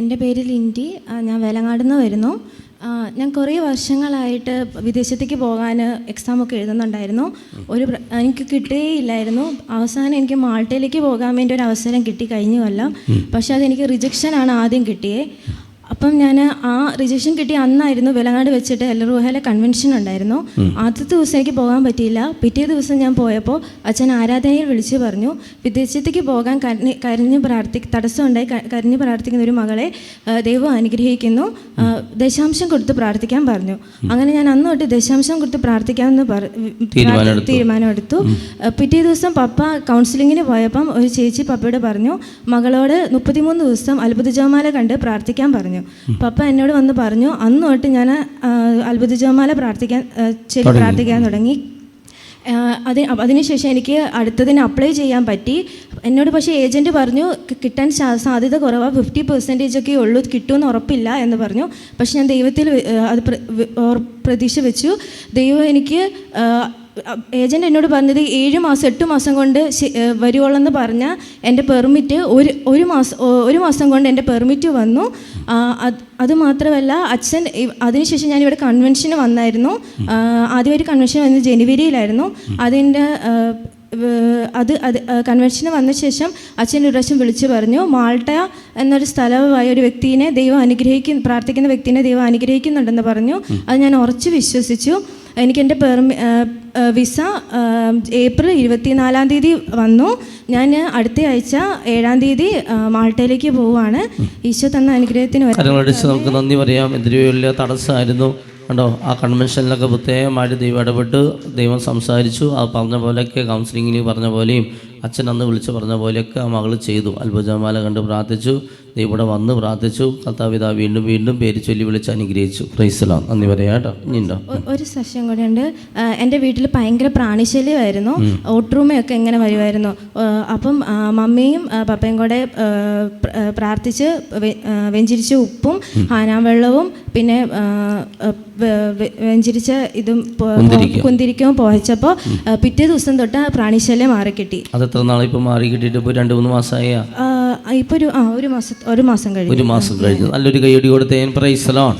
എന്റെ പേര് ലിൻഡി. ഞാൻ വേലങ്ങാട് നിന്ന് വരുന്നു ഞാൻ കുറേ വർഷങ്ങളായിട്ട് വിദേശത്തേക്ക് പോകാൻ എക്സാമൊക്കെ എഴുതുന്നുണ്ടായിരുന്നു. ഒരു എനിക്ക് കിട്ടുകയില്ലായിരുന്നു അവസാനം എനിക്ക് മാൾട്ടയിലേക്ക് പോകാൻ വേണ്ടി ഒരു അവസരം കിട്ടി കഴിഞ്ഞ കൊല്ലം. പക്ഷേ അതെനിക്ക് റിജക്ഷനാണ് ആദ്യം കിട്ടിയത് അപ്പം ഞാൻ ആ റിജക്ഷൻ കിട്ടിയ അന്നായിരുന്നു വിലങ്ങാട് വെച്ചിട്ട് എല്ലറൂഹയിലെ കൺവെൻഷൻ ഉണ്ടായിരുന്നു. ആദ്യത്തെ ദിവസം എനിക്ക് പോകാൻ പറ്റിയില്ല. പിറ്റേ ദിവസം ഞാൻ പോയപ്പോൾ അച്ഛൻ ആരാധനയിൽ വിളിച്ചു പറഞ്ഞു വിദേശത്തേക്ക് പോകാൻ കരഞ്ഞ് കരഞ്ഞ് പ്രാർത്ഥി തടസ്സമുണ്ടായി ഉണ്ടായി കരഞ്ഞ് പ്രാർത്ഥിക്കുന്ന ഒരു മകളെ ദൈവം അനുഗ്രഹിക്കുന്നു. ദശാംശം കൊടുത്ത് പ്രാർത്ഥിക്കാൻ പറഞ്ഞു. അങ്ങനെ ഞാൻ അന്ന് തൊട്ട് ദശാംശം കൊടുത്ത് പ്രാർത്ഥിക്കാമെന്ന്. തീരുമാനമെടുത്തു. പിറ്റേ ദിവസം പപ്പ കൗൺസിലിങ്ങിന് പോയപ്പം ഒരു ചേച്ചി പപ്പയോട് പറഞ്ഞു മകളോട് മുപ്പത്തിമൂന്ന് ദിവസം അത്ഭുതജോമാല കണ്ട് പ്രാർത്ഥിക്കാൻ പറഞ്ഞു. പപ്പ എന്നോട് വന്ന് പറഞ്ഞു അന്ന് തൊട്ട് ഞാൻ അത്ഭുത ജപമാല പ്രാർത്ഥിക്കാൻ ചൊല്ലി പ്രാർത്ഥിക്കാൻ തുടങ്ങി. അതിന് അത് അതിനുശേഷം എനിക്ക് അടുത്തതിന് അപ്ലൈ ചെയ്യാൻ പറ്റി. എന്നോട് പക്ഷേ ഏജന്റ് പറഞ്ഞു കിട്ടാൻ സാധ്യത കുറവാണ് ഫിഫ്റ്റി പെർസെന്റേജ് ഒക്കെ ഉള്ളൂ കിട്ടുമെന്ന് ഉറപ്പില്ല എന്ന് പറഞ്ഞു. പക്ഷെ ഞാൻ ദൈവത്തിൽ അത് പ്ര- പ്രതീക്ഷ വെച്ചു. ദൈവം എനിക്ക് ഏജന്റ് എന്നോട് പറഞ്ഞത് ഏഴ് മാസം എട്ട് മാസം കൊണ്ട് വരുവോളെന്ന് പറഞ്ഞ എന്റെ പെർമിറ്റ് ഒരു ഒരു മാസം ഒരു മാസം കൊണ്ട് എന്റെ പെർമിറ്റ് വന്നു. അത് മാത്രമല്ല അച്ഛൻ അതിനുശേഷം ഞാനിവിടെ കൺവെൻഷന് വന്നായിരുന്നു. ആദ്യം ഒരു കൺവെൻഷൻ വന്നത് ജനുവരിയിലായിരുന്നു. അതിന്റെ അത് അത് കൺവെൻഷന് വന്ന ശേഷം അച്ഛൻ ഒരു പ്രാവശ്യം വിളിച്ചു പറഞ്ഞു മാൾട്ട എന്നൊരു സ്ഥലമായ ഒരു വ്യക്തിനെ ദൈവം അനുഗ്രഹിക്കുന്ന പ്രാർത്ഥിക്കുന്ന വ്യക്തിനെ ദൈവം അനുഗ്രഹിക്കുന്നുണ്ടെന്ന് പറഞ്ഞു. അത് ഞാൻ ഉറച്ചു വിശ്വസിച്ചു. എനിക്ക് എന്റെ പെർമി വിസ ഏപ്രിൽ ഇരുപത്തിനാലാം തീയതി വന്നു. ഞാൻ അടുത്ത ആഴ്ച ഏഴാം തീയതി മാൾട്ടയിലേക്ക് പോവുകയാണ്. ഈശോ തന്ന അനുഗ്രഹത്തിന് നമുക്ക് നന്ദി പറയാം. എതിരെ വലിയ തടസ്സമായിരുന്നു. കണ്ടോ? ആ കൺവെൻഷനിലൊക്കെ പ്രത്യേകമായിട്ട് ദൈവം ഇടപെട്ട് ദൈവം സംസാരിച്ചു. അത് പറഞ്ഞ പോലെയൊക്കെ കൗൺസിലിങ്ങിൽ പറഞ്ഞ പോലെയും അച്ഛൻ അന്ന് വിളിച്ച് പറഞ്ഞ പോലെയൊക്കെ ആ മകൾ ചെയ്തു. അത്ഭുതമാല കണ്ട് പ്രാർത്ഥിച്ചു. ദൈവം ഇവിടെ വന്ന് പ്രാർത്ഥിച്ചു. കർത്താവിത വീണ്ടും വീണ്ടും പേര് ചൊല്ലി വിളിച്ച് അനുഗ്രഹിച്ചു. പ്രൈസലാം നന്ദി പറയാം കേട്ടോ. ഒരു സസ്യം കൂടെ ഉണ്ട്. എന്റെ വീട്ടിൽ ഭയങ്കര പ്രാണിശല്യമായിരുന്നു. ഓട്ട്റൂമയൊക്കെ എങ്ങനെ വരുമായിരുന്നു അപ്പം മമ്മിയും പപ്പയും കൂടെ പ്രാർത്ഥിച്ച് വെഞ്ചിരിച്ച ഉപ്പും ഹാനാവെള്ളവും പിന്നെ വെഞ്ചിരിച്ച ഇതും. കുന്തിരിക്കവും പോയച്ചപ്പോൾ പിറ്റേ ദിവസം തൊട്ട് ആ പ്രാണിശല്യം മാറിക്കിട്ടി. അത് എത്ര നാളെ ഇപ്പം മാറി കിട്ടിയിട്ട് ഇപ്പോൾ രണ്ട് മൂന്ന് മാസമായ ഇപ്പൊ ഒരു ആ ഒരു മാസം ഒരു മാസം കഴിഞ്ഞു ഒരു മാസം കഴിഞ്ഞു. നല്ലൊരു കൈയടി കൊടുത്തേൻ പ്രൈസലോൺ